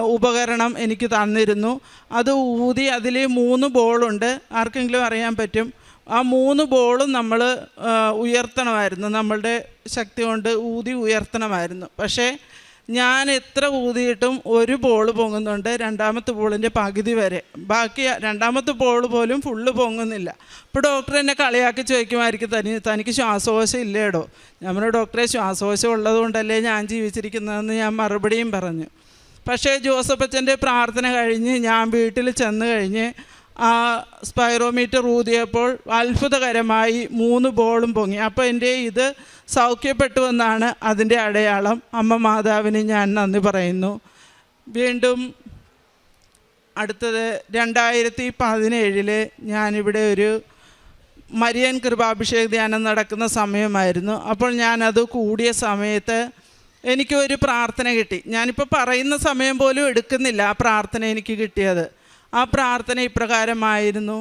ഉപകരണം എനിക്ക് തന്നിരുന്നു. അത് ഊതി അതിൽ മൂന്ന് ബോളുണ്ട്. ആർക്കെങ്കിലും അറിയാൻ പറ്റും? ആ മൂന്ന് ബോളും നമ്മൾ ഉയർത്തണമായിരുന്നു. നമ്മളുടെ ശക്തി കൊണ്ട് ഊതി ഉയർത്തണമായിരുന്നു. പക്ഷേ ഞാൻ എത്ര ഊതിയിട്ടും ഒരു ബോൾ പൊങ്ങുന്നുണ്ട് രണ്ടാമത്തെ ബോളിന്റെ പകുതി വരെ. ബാക്കി രണ്ടാമത്തെ ബോൾ പോലും ഫുള്ള് പൊങ്ങുന്നില്ല. ഇപ്പോൾ ഡോക്ടർ എന്നെ കളിയാക്കി ചോദിക്കുമായിരിക്കും തനി തനിക്ക് ശ്വാസകോശം ഇല്ലേടോ? നമ്മുടെ ഡോക്ടറെ ശ്വാസകോശം ഉള്ളതുകൊണ്ടല്ലേ ഞാൻ ജീവിച്ചിരിക്കുന്നതെന്ന് ഞാൻ മറുപടിയും പറഞ്ഞു. പക്ഷേ ജോസഫ് അച്ഛന്റെ പ്രാർത്ഥന കഴിഞ്ഞ് ഞാൻ വീട്ടിൽ ചെന്ന് കഴിഞ്ഞ് ആ സ്പൈറോമീറ്റർ ഊതിയപ്പോൾ അത്ഭുതകരമായി മൂന്ന് ബോളും പൊങ്ങി. അപ്പോൾ എന്റെ ഇത് സൗഖ്യപ്പെട്ടു എന്നാണ് അതിന്റെ അടയാളം. അമ്മ മാതാവിന് ഞാൻ നന്ദി പറയുന്നു. വീണ്ടും അടുത്തത് രണ്ടായിരത്തി പതിനേഴിൽ ഞാനിവിടെ ഒരു മരിയൻ കൃപാഭിഷേക ധ്യാനം നടക്കുന്ന സമയമായിരുന്നു. അപ്പോൾ ഞാനത് കൂടിയ സമയത്ത് എനിക്കൊരു പ്രാർത്ഥന കിട്ടി. ഞാനിപ്പോൾ പറയുന്ന സമയം പോലും എടുക്കുന്നില്ല ആ പ്രാർത്ഥന എനിക്ക് കിട്ടിയത്. ആ പ്രാർത്ഥന ഇപ്രകാരമായിരുന്നു.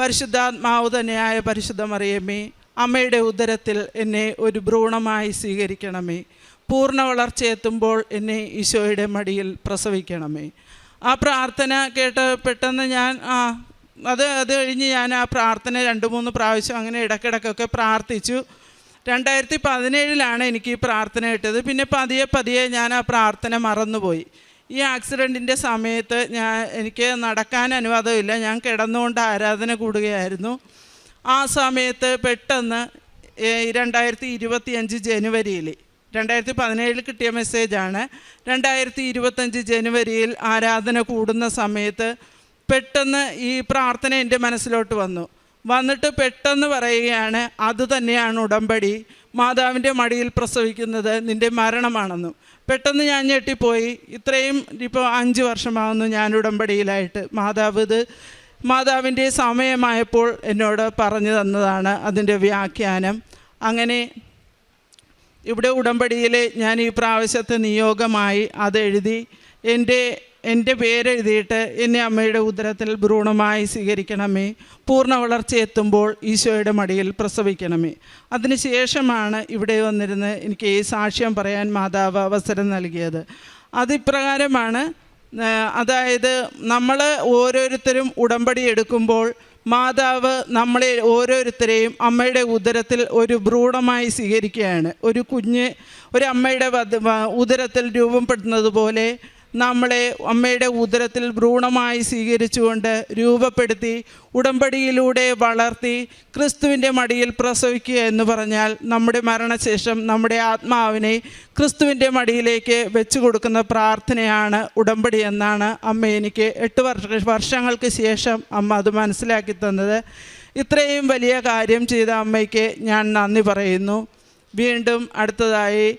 പരിശുദ്ധാത്മാവ് തന്നെയായ പരിശുദ്ധ മറിയമ്മേ അമ്മയുടെ ഉദരത്തിൽ എന്നെ ഒരു ഭ്രൂണമായി സ്വീകരിക്കണമേ. പൂർണ വളർച്ചയെത്തുമ്പോൾ എന്നെ ഈശോയുടെ മടിയിൽ പ്രസവിക്കണമേ. ആ പ്രാർത്ഥന കേട്ട് പെട്ടെന്ന് ഞാൻ ആ അത് അത് കഴിഞ്ഞ് ഞാൻ ആ പ്രാർത്ഥന രണ്ട് മൂന്ന് പ്രാവശ്യം അങ്ങനെ ഇടയ്ക്കിടയ്ക്കൊക്കെ പ്രാർത്ഥിച്ചു. രണ്ടായിരത്തി പതിനേഴിലാണ് എനിക്ക് ഈ പ്രാർത്ഥന കിട്ടിയത് പിന്നെ പതിയെ പതിയെ ഞാൻ ആ പ്രാർത്ഥന മറന്നുപോയി. ഈ ആക്സിഡന്റിന്റെ സമയത്ത് ഞാൻ എനിക്ക് നടക്കാൻ അനുവാദമില്ല. ഞാൻ കിടന്നുകൊണ്ട് ആരാധന കൂടുകയായിരുന്നു. ആ സമയത്ത് പെട്ടെന്ന് രണ്ടായിരത്തി ഇരുപത്തി അഞ്ച് ജനുവരിയിൽ രണ്ടായിരത്തി പതിനേഴിൽ കിട്ടിയ മെസ്സേജാണ്. രണ്ടായിരത്തി ഇരുപത്തഞ്ച് ജനുവരിയിൽ ആരാധന കൂടുന്ന സമയത്ത് പെട്ടെന്ന് ഈ പ്രാർത്ഥന എന്റെ മനസ്സിലോട്ട് വന്നു. വന്നിട്ട് പെട്ടെന്ന് പറയുകയാണ് അത് തന്നെയാണ് ഉടമ്പടി. മാതാവിന്റെ മടിയിൽ പ്രസവിക്കുന്നത് നിന്റെ മരണമാണെന്നും. പെട്ടെന്ന് ഞാൻ ഞെട്ടിപ്പോയി. ഇത്രയും ഇപ്പോൾ അഞ്ച് വർഷമാകുന്നു ഞാൻ ഉടമ്പടിയിലായിട്ട്. മാതാവ് ഇത് മാതാവിന്റെ സമയമായപ്പോൾ എന്നോട് പറഞ്ഞു തന്നതാണ് അതിന്റെ വ്യാഖ്യാനം. അങ്ങനെ ഇവിടെ ഉടമ്പടിയിൽ ഞാൻ ഈ പ്രാവശ്യത്തെ നിയോഗമായി അതെഴുതി എന്റെ എന്റെ പേരെഴുതിയിട്ട് എന്നെ അമ്മയുടെ ഉദരത്തിൽ ഭ്രൂണമായി സ്വീകരിക്കണമേ. പൂർണ വളർച്ച എത്തുമ്പോൾ ഈശോയുടെ മടിയിൽ പ്രസവിക്കണമേ. അതിനുശേഷമാണ് ഇവിടെ വന്നിരുന്ന് എനിക്ക് ഈ സാക്ഷ്യം പറയാൻ മാതാവ് അവസരം നൽകിയത്. അതിപ്രകാരമാണ് അതായത് നമ്മൾ ഓരോരുത്തരും ഉടമ്പടി എടുക്കുമ്പോൾ മാതാവ് നമ്മളെ ഓരോരുത്തരെയും അമ്മയുടെ ഉദരത്തിൽ ഒരു ഭ്രൂണമായി സ്വീകരിക്കുകയാണ്. ഒരു കുഞ്ഞ് ഒരു അമ്മയുടെ ഉദരത്തിൽ രൂപപ്പെടുന്നത് പോലെ നമ്മളെ അമ്മയുടെ ഉദരത്തിൽ ഭ്രൂണമായി സ്വീകരിച്ചുകൊണ്ട് രൂപപ്പെടുത്തി ഉടമ്പടിയിലൂടെ വളർത്തി ക്രിസ്തുവിന്റെ മടിയിൽ പ്രസവിക്കുക എന്ന് പറഞ്ഞാൽ നമ്മുടെ മരണശേഷം നമ്മുടെ ആത്മാവിനെ ക്രിസ്തുവിന്റെ മടിയിലേക്ക് വെച്ചു കൊടുക്കുന്ന പ്രാർത്ഥനയാണ് ഉടമ്പടി എന്നാണ് അമ്മ എനിക്ക് എട്ട് വർഷ വർഷങ്ങൾക്ക് ശേഷം അമ്മ അത് മനസ്സിലാക്കി തന്നത്. ഇത്രയും വലിയ കാര്യം ചെയ്ത അമ്മയ്ക്ക് ഞാൻ നന്ദി പറയുന്നു. വീണ്ടും അടുത്തതായി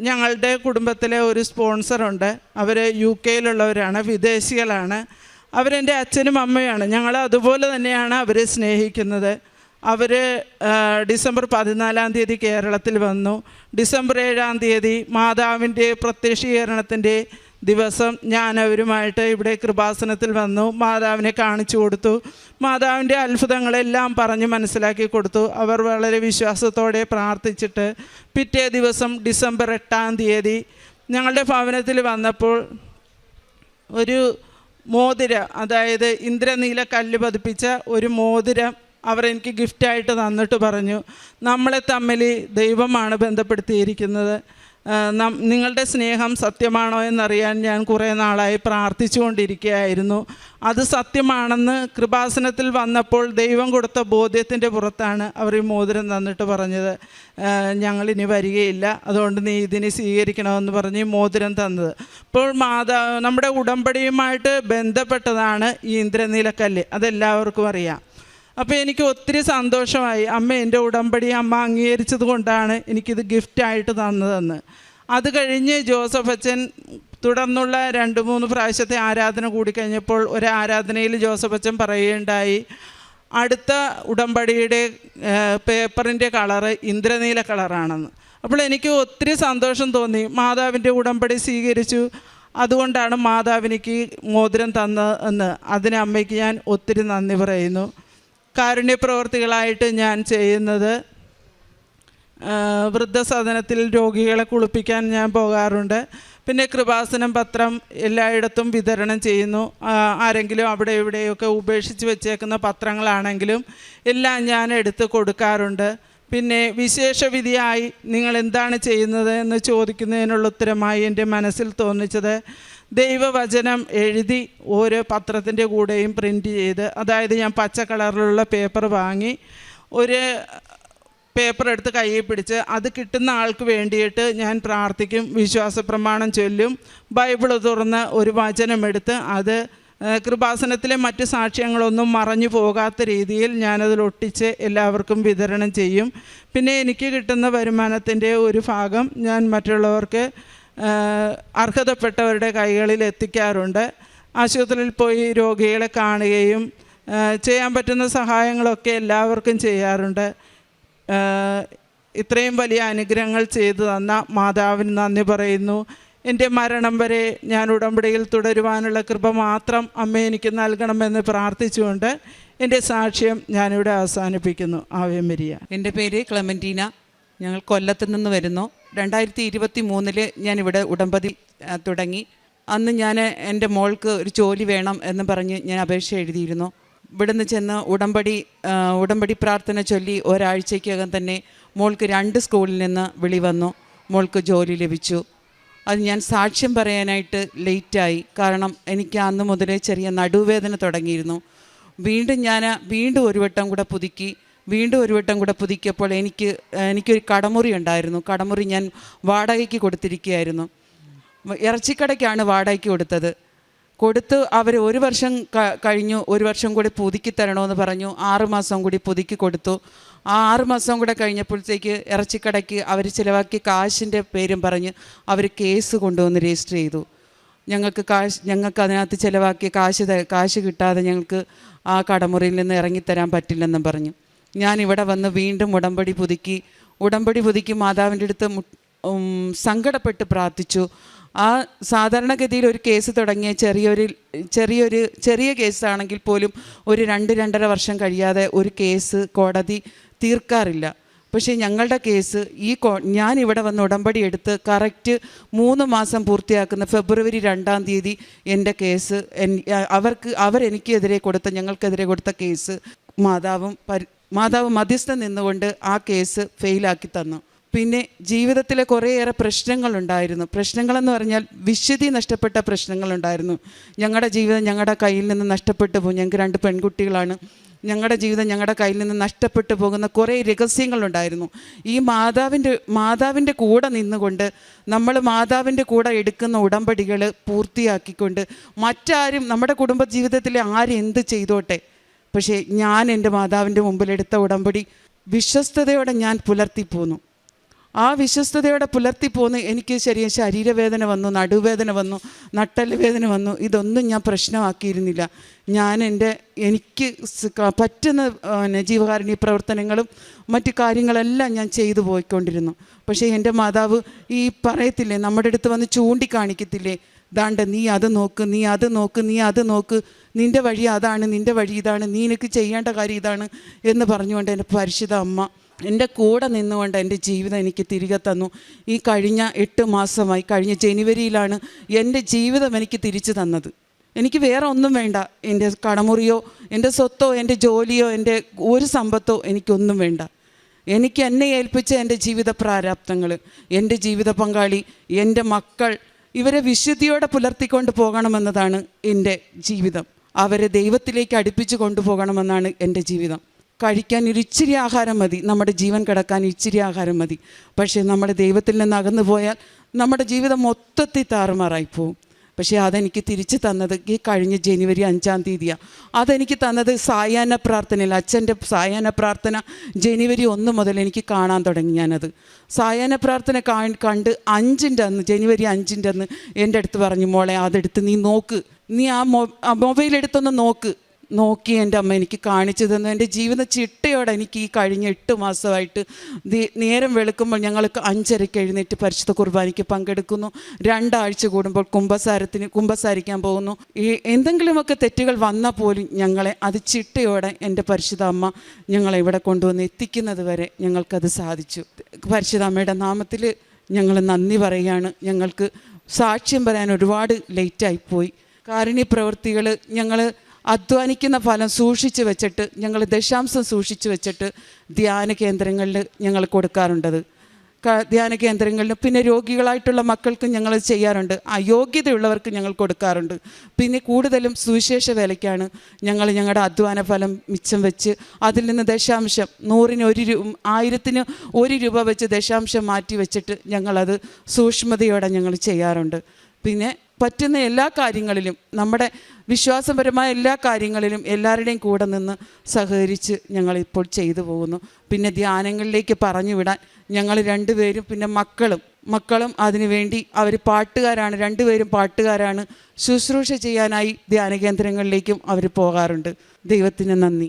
ഞങ്ങളുടെ കുടുംബത്തിലെ ഒരു സ്പോൺസറുണ്ട് അവർ യു കെയിലുള്ളവരാണ് വിദേശികളാണ്. അവരെന്റെ അച്ഛനും അമ്മയാണ് ഞങ്ങൾ അതുപോലെ തന്നെയാണ് അവരെ സ്നേഹിക്കുന്നത്. അവർ ഡിസംബർ പതിനാലാം തീയതി കേരളത്തിൽ വന്നു. ഡിസംബർ ഏഴാം തീയതി മാതാവിന്റെ പ്രത്യക്ഷീകരണത്തിന്റെ ദിവസം ഞാൻ അവരുമായിട്ട് ഇവിടെ കൃപാസനത്തിൽ വന്നു മാതാവിനെ കാണിച്ചു കൊടുത്തു. മാതാവിന്റെ അത്ഭുതങ്ങളെല്ലാം പറഞ്ഞ് മനസ്സിലാക്കി കൊടുത്തു. അവർ വളരെ വിശ്വാസത്തോടെ പ്രാർത്ഥിച്ചിട്ട് പിറ്റേ ദിവസം ഡിസംബർ എട്ടാം തീയതി ഞങ്ങളുടെ ഭവനത്തിൽ വന്നപ്പോൾ ഒരു മോതിര അതായത് ഇന്ദ്രനീല കല്ല് പതിപ്പിച്ച ഒരു മോതിരം അവർ എനിക്ക് ഗിഫ്റ്റായിട്ട് തന്നിട്ട് പറഞ്ഞു. നമ്മളെ തമ്മിൽ ദൈവമാണ് ബന്ധപ്പെടുത്തിയിരിക്കുന്നത്. നിങ്ങളുടെ സ്നേഹം സത്യമാണോ എന്നറിയാൻ ഞാൻ കുറേ നാളായി പ്രാർത്ഥിച്ചുകൊണ്ടിരിക്കുകയായിരുന്നു. അത് സത്യമാണെന്ന് കൃപാസനത്തിൽ വന്നപ്പോൾ ദൈവം കൊടുത്ത ബോധ്യത്തിന്റെ പുറത്താണ് അവർ ഈ മോതിരം തന്നിട്ട് പറഞ്ഞത്. "ആ, ഞങ്ങളിനി വരികയില്ല. അതുകൊണ്ട് നീ ഇതിനെ സ്വീകരിക്കണമെന്ന് പറഞ്ഞ് ഈ മോതിരം തന്നത്. ഇപ്പോൾ മാതാ നമ്മുടെ ഉടമ്പടിയുമായിട്ട് ബന്ധപ്പെട്ടതാണ് ഈ ഇന്ദ്രനീലക്കല്ല്. അതെല്ലാവർക്കും അറിയാം. അപ്പോൾ എനിക്ക് ഒത്തിരി സന്തോഷമായി. അമ്മ എന്റെ ഉടമ്പടി അമ്മ അംഗീകരിച്ചത് കൊണ്ടാണ് എനിക്കിത് ഗിഫ്റ്റായിട്ട് തന്നതെന്ന്. അത് കഴിഞ്ഞ് ജോസഫ് അച്ഛൻ തുടർന്നുള്ള രണ്ട് മൂന്ന് പ്രാവശ്യത്തെ ആരാധന കൂടി കഴിഞ്ഞപ്പോൾ ഒരു ആരാധനയിൽ ജോസഫ് അച്ഛൻ പറയുകയുണ്ടായി. അടുത്ത ഉടമ്പടിയുടെ പേപ്പറിന്റെ കളറ് ഇന്ദ്രനീല കളറാണെന്ന്. അപ്പോൾ എനിക്ക് ഒത്തിരി സന്തോഷം തോന്നി. മാതാവിന്റെ ഉടമ്പടി സ്വീകരിച്ചു. അതുകൊണ്ടാണ് മാതാവിനിക്ക് മോതിരം തന്നത് എന്ന് അതിന് ഞാൻ ഒത്തിരി നന്ദി പറയുന്നു. കാരുണ്യപ്രവർത്തികളായിട്ട് ഞാൻ ചെയ്യുന്നത്. വൃദ്ധസദനത്തിൽ രോഗികളെ കുളിപ്പിക്കാൻ ഞാൻ പോകാറുണ്ട്. പിന്നെ കൃപാസനം പത്രം എല്ലായിടത്തും വിതരണം ചെയ്യുന്നു. ആരെങ്കിലും അവിടെ ഇവിടെയൊക്കെ ഉപേക്ഷിച്ച് വെച്ചേക്കുന്ന പത്രങ്ങളാണെങ്കിലും എല്ലാം ഞാൻ എടുത്ത് കൊടുക്കാറുണ്ട്. പിന്നെ വിശേഷവിധിയായി നിങ്ങൾ എന്താണ് ചെയ്യുന്നത് എന്ന് ചോദിക്കുന്നതിനുള്ള ഉത്തരമായി എന്റെ മനസ്സിൽ തോന്നിച്ചത് ദൈവവചനം എഴുതി ഓരോ പത്രത്തിന്റെ കൂടെയും പ്രിന്റ് ചെയ്ത് അതായത് ഞാൻ പച്ച കളറിലുള്ള പേപ്പർ വാങ്ങി ഒരു പേപ്പർ എടുത്ത് കയ്യിൽ പിടിച്ച് അത് കിട്ടുന്ന ആൾക്ക് വേണ്ടിയിട്ട് ഞാൻ പ്രാർത്ഥിക്കും വിശ്വാസ പ്രമാണം ചൊല്ലും ബൈബിൾ തുറന്ന് ഒരു വചനമെടുത്ത് അത് കൃപാസനത്തിലെ മറ്റ് സാക്ഷ്യങ്ങളൊന്നും മറഞ്ഞു പോകാത്ത രീതിയിൽ ഞാനതിൽ ഒട്ടിച്ച് എല്ലാവർക്കും വിതരണം ചെയ്യും. പിന്നെ എനിക്ക് കിട്ടുന്ന വരുമാനത്തിന്റെ ഒരു ഭാഗം ഞാൻ മറ്റുള്ളവർക്ക് അർഹതപ്പെട്ടവരുടെ കൈകളിൽ എത്തിക്കാറുണ്ട്. ആശുപത്രിയിൽ പോയി രോഗികളെ കാണുകയും ചെയ്യാൻ പറ്റുന്ന സഹായങ്ങളൊക്കെ എല്ലാവർക്കും ചെയ്യാറുണ്ട്. ഇത്രയും വലിയ അനുഗ്രഹങ്ങൾ ചെയ്തു തന്ന മാതാവിന് നന്ദി പറയുന്നു. എന്റെ മരണം വരെ ഞാൻ ഉടമ്പടിയിൽ തുടരുവാനുള്ള കൃപ മാത്രം അമ്മ എനിക്ക് നൽകണമെന്ന് പ്രാർത്ഥിച്ചുകൊണ്ട് എന്റെ സാക്ഷ്യം ഞാനിവിടെ അവസാനിപ്പിക്കുന്നു. ആവ്യം വരിക എന്റെ പേര് ക്ലെമന്റീന ഞങ്ങൾ കൊല്ലത്ത് നിന്ന് വരുന്നു. രണ്ടായിരത്തി ഇരുപത്തി മൂന്നിൽ ഞാനിവിടെ ഉടമ്പതി തുടങ്ങി. അന്ന് ഞാൻ എന്റെ മോൾക്ക് ഒരു ജോലി വേണം എന്ന് പറഞ്ഞ് ഞാൻ അപേക്ഷ എഴുതിയിരുന്നു. ഇവിടുന്ന് ചെന്ന് ഉടമ്പടി ഉടമ്പടി പ്രാർത്ഥന ചൊല്ലി ഒരാഴ്ചയ്ക്കകം തന്നെ മോൾക്ക് രണ്ട് സ്കൂളിൽ നിന്ന് വിളി വന്നു. മോൾക്ക് ജോലി ലഭിച്ചു. അത് ഞാൻ സാക്ഷ്യം പറയാനായിട്ട് ലേറ്റായി. കാരണം എനിക്ക് അന്ന് മുതലേ ചെറിയ നടുവേദന തുടങ്ങിയിരുന്നു. വീണ്ടും ഞാൻ വീണ്ടും ഒരു വട്ടം കൂടെ പുതുക്കി. വീണ്ടും ഒരു വട്ടം കൂടെ പുതുക്കിയപ്പോൾ എനിക്ക് എനിക്കൊരു കടമുറി ഉണ്ടായിരുന്നു. കടമുറി ഞാൻ വാടകയ്ക്ക് കൊടുത്തിരിക്കുകയായിരുന്നു. ഇറച്ചിക്കടയ്ക്കാണ് വാടകയ്ക്ക് കൊടുത്തത്. കൊടുത്ത് അവർ ഒരു വർഷം കഴിഞ്ഞു. ഒരു വർഷം കൂടി പുതുക്കി തരണമെന്ന് പറഞ്ഞു. ആറുമാസം കൂടി പുതുക്കി കൊടുത്തു. ആ ആറുമാസം കൂടെ കഴിഞ്ഞപ്പോഴത്തേക്ക് ഇറച്ചിക്കടയ്ക്ക് അവർ ചിലവാക്കിയ കാശിന്റെ പേരും പറഞ്ഞ് അവർ കേസ് കൊണ്ടുവന്ന് രജിസ്റ്റർ ചെയ്തു. ഞങ്ങൾക്ക് കാശ് ഞങ്ങൾക്ക് അതിനകത്ത് ചിലവാക്കിയ കാശ് കാശ് കിട്ടാതെ ഞങ്ങൾക്ക് ആ കടമുറിയിൽ നിന്ന് ഇറങ്ങിത്തരാൻ പറ്റില്ലെന്നും പറഞ്ഞു. ഞാൻ ഇവിടെ വന്ന് വീണ്ടും ഉടമ്പടി പുതുക്കി. ഉടമ്പടി പുതുക്കി മാതാവിന്റെ അടുത്ത് സങ്കടപ്പെട്ട് പ്രാർത്ഥിച്ചു. ആ സാധാരണഗതിയിൽ ഒരു കേസ് തുടങ്ങിയ ചെറിയൊരു ചെറിയൊരു ചെറിയ കേസാണെങ്കിൽ പോലും ഒരു രണ്ട് രണ്ടര വർഷം കഴിയാതെ ഒരു കേസ് കോടതി തീർക്കാറില്ല. പക്ഷേ ഞങ്ങളുടെ കേസ് ഈ കോ ഞാൻ ഇവിടെ വന്ന് ഉടമ്പടി എടുത്ത് കറക്റ്റ് മൂന്ന് മാസം പൂർത്തിയാക്കുന്ന ഫെബ്രുവരി രണ്ടാം തീയതി എന്റെ കേസ് അവർക്ക് അവരെനിക്കെതിരെ കൊടുത്ത ഞങ്ങൾക്കെതിരെ കൊടുത്ത കേസ് മാതാവും പരി മാതാവ് മധ്യസ്ഥം നിന്നുകൊണ്ട് ആ കേസ് ഫെയിലാക്കി തന്നു. പിന്നെ ജീവിതത്തിലെ കുറേയേറെ പ്രശ്നങ്ങളുണ്ടായിരുന്നു. പ്രശ്നങ്ങളെന്ന് പറഞ്ഞാൽ വിശുദ്ധി നഷ്ടപ്പെട്ട പ്രശ്നങ്ങളുണ്ടായിരുന്നു. ഞങ്ങളുടെ ജീവിതം ഞങ്ങളുടെ കയ്യിൽ നിന്ന് നഷ്ടപ്പെട്ടു പോകും. ഞങ്ങൾക്ക് രണ്ട് പെൺകുട്ടികളാണ്. ഞങ്ങളുടെ ജീവിതം ഞങ്ങളുടെ കയ്യിൽ നിന്ന് നഷ്ടപ്പെട്ടു പോകുന്ന കുറേ രഹസ്യങ്ങളുണ്ടായിരുന്നു. ഈ മാതാവിന്റെ മാതാവിന്റെ കൂടെ നിന്നുകൊണ്ട് നമ്മൾ മാതാവിന്റെ കൂടെ എടുക്കുന്ന ഉടമ്പടികൾ പൂർത്തിയാക്കിക്കൊണ്ട് മറ്റാരും നമ്മുടെ കുടുംബ ജീവിതത്തിൽ ആരെന്ത് ചെയ്തോട്ടെ പക്ഷേ ഞാൻ എന്റെ മാതാവിന്റെ മുമ്പിലെടുത്ത ഉടമ്പടി വിശ്വസ്തയോടെ ഞാൻ പുലർത്തി പോന്നു. ആ വിശ്വസ്തയോടെ പുലർത്തി പോന്ന് എനിക്ക് ശരിയ ശരീരവേദന വന്നു നടുവേദന വന്നു നട്ടൽ വേദന വന്നു. ഇതൊന്നും ഞാൻ പ്രശ്നമാക്കിയിരുന്നില്ല. ഞാൻ എന്റെ എനിക്ക് പറ്റുന്ന ജീവകാരുണ്യ പ്രവർത്തനങ്ങളും മറ്റു കാര്യങ്ങളെല്ലാം ഞാൻ ചെയ്തു പോയിക്കൊണ്ടിരുന്നു. പക്ഷേ എന്റെ മാതാവ് ഈ പറയത്തില്ലേ നമ്മുടെ അടുത്ത് വന്ന് ചൂണ്ടിക്കാണിക്കത്തില്ലേ ദാണ്ട് നീ അത് നോക്ക് നീ അത് നോക്ക് നീ അത് നോക്ക് നിന്റെ വഴി അതാണ് നിന്റെ വഴി ഇതാണ് നീ എനിക്ക് ചെയ്യേണ്ട കാര്യം ഇതാണ് എന്ന് പറഞ്ഞുകൊണ്ട് എന്റെ പരിശുദ്ധ അമ്മ എന്റെ കൂടെ നിന്നുകൊണ്ട് എന്റെ ജീവിതം എനിക്ക് തിരികെ തന്നു. ഈ കഴിഞ്ഞ എട്ട് മാസമായി കഴിഞ്ഞ ജനുവരിയിലാണ് എന്റെ ജീവിതം എനിക്ക് തിരിച്ചു തന്നത്. എനിക്ക് വേറെ ഒന്നും വേണ്ട. എന്റെ കടമുറിയോ എന്റെ സ്വത്തോ എന്റെ ജോലിയോ എന്റെ ഒരു സമ്പത്തോ എനിക്കൊന്നും വേണ്ട. എനിക്ക് എന്നെ ഏൽപ്പിച്ച എന്റെ ജീവിത പ്രാരാബ്ദങ്ങൾ എന്റെ ജീവിത പങ്കാളി എന്റെ മക്കൾ ഇവരെ വിശുദ്ധിയോടെ പുലർത്തിക്കൊണ്ട് പോകണമെന്നതാണ് എന്റെ ജീവിതം. അവരെ ദൈവത്തിലേക്ക് അടുപ്പിച്ച് കൊണ്ടുപോകണമെന്നാണ് എന്റെ ജീവിതം. കഴിക്കാൻ ഒരു ഇച്ചിരി ആഹാരം മതി നമ്മുടെ ജീവൻ കിടക്കാൻ ഇച്ചിരി ആഹാരം മതി. പക്ഷേ നമ്മുടെ ദൈവത്തിൽ നിന്ന് അകന്നു പോയാൽ നമ്മുടെ ജീവിതം മൊത്തത്തിൽ താറുമാറായി പോവും പക്ഷേ അതെനിക്ക് തിരിച്ചു തന്നത് ഈ കഴിഞ്ഞ ജനുവരി അഞ്ചാം തീയതിയാണ് അതെനിക്ക് തന്നത് സായാഹ്ന പ്രാർത്ഥനയിൽ അച്ഛന്റെ സായാഹ്ന പ്രാർത്ഥന ജനുവരി ഒന്ന് മുതൽ എനിക്ക് കാണാൻ തുടങ്ങി ഞാനത്. സായാഹ്ന പ്രാർത്ഥന കണ്ട് അഞ്ചിന്റെ അന്ന് ജനുവരി അഞ്ചിന്റെ അന്ന് എന്റെ അടുത്ത് പറഞ്ഞു മോളെ അതെടുത്ത് നീ നോക്ക്. നീ ആ മൊ മൊബൈൽ എടുത്തൊന്ന് നോക്ക്. നോക്കി എന്റെ അമ്മ എനിക്ക് കാണിച്ചു തന്നു. എന്റെ ജീവിത ചിട്ടയോടെ എനിക്ക് ഈ കഴിഞ്ഞ എട്ട് മാസമായിട്ട് നേരം വെളുക്കുമ്പോൾ ഞങ്ങൾക്ക് അഞ്ചരയ്ക്ക് എഴുന്നേറ്റ് പരിശുദ്ധ കുർബാനയ്ക്ക് പങ്കെടുക്കുന്നു. രണ്ടാഴ്ച കൂടുമ്പോൾ കുംഭസാരത്തിന് കുംഭസാരിക്കാൻ പോകുന്നു. ഈ എന്തെങ്കിലുമൊക്കെ തെറ്റുകൾ വന്നാൽ പോലും ഞങ്ങളെ അത് ചിട്ടയോടെ എന്റെ പരിശുദ്ധ അമ്മ ഞങ്ങളെ ഇവിടെ കൊണ്ടുവന്ന് എത്തിക്കുന്നത് വരെ ഞങ്ങൾക്കത് സാധിച്ചു. പരിശുദ്ധ അമ്മയുടെ നാമത്തിൽ ഞങ്ങൾ നന്ദി പറയുകയാണ്. ഞങ്ങൾക്ക് സാക്ഷ്യം പറയാൻ ഒരുപാട് ലേറ്റായിപ്പോയി കാരുണ്യ പ്രവൃത്തികൾ ഞങ്ങൾ അധ്വാനിക്കുന്ന ഫലം സൂക്ഷിച്ചു വെച്ചിട്ട് ഞങ്ങൾ ദശാംശം സൂക്ഷിച്ചു വെച്ചിട്ട് ധ്യാന കേന്ദ്രങ്ങളിൽ ഞങ്ങൾ കൊടുക്കാറുണ്ടത് ധ്യാന കേന്ദ്രങ്ങളിൽ പിന്നെ രോഗികളായിട്ടുള്ള മക്കൾക്ക് ഞങ്ങൾ ചെയ്യാറുണ്ട്. അയോഗ്യതയുള്ളവർക്ക് ഞങ്ങൾ കൊടുക്കാറുണ്ട്. പിന്നെ കൂടുതലും സുവിശേഷ വേലയ്ക്കാണ് ഞങ്ങൾ ഞങ്ങളുടെ അധ്വാന ഫലം മിച്ചം വെച്ച് അതിൽ നിന്ന് ദശാംശം നൂറിന് ഒരു രൂ ആയിരത്തിന് ഒരു രൂപ വെച്ച് ദശാംശം മാറ്റി വെച്ചിട്ട് ഞങ്ങളത് സൂക്ഷ്മതയോടെ ഞങ്ങൾ ചെയ്യാറുണ്ട്. പിന്നെ പറ്റുന്ന എല്ലാ കാര്യങ്ങളിലും നമ്മുടെ വിശ്വാസപരമായ എല്ലാ കാര്യങ്ങളിലും എല്ലാവരുടെയും കൂടെ നിന്ന് സഹകരിച്ച് ഞങ്ങളിപ്പോൾ ചെയ്തു പോകുന്നു. പിന്നെ ധ്യാനങ്ങളിലേക്ക് പറഞ്ഞു വിടാൻ ഞങ്ങൾ രണ്ടുപേരും പിന്നെ മക്കളും മക്കളും അതിനുവേണ്ടി അവർ പാട്ടുകാരാണ് രണ്ടുപേരും പാട്ടുകാരാണ്. ശുശ്രൂഷ ചെയ്യാനായി ധ്യാന കേന്ദ്രങ്ങളിലേക്കും അവർ പോകാറുണ്ട്. ദൈവത്തിന് നന്ദി.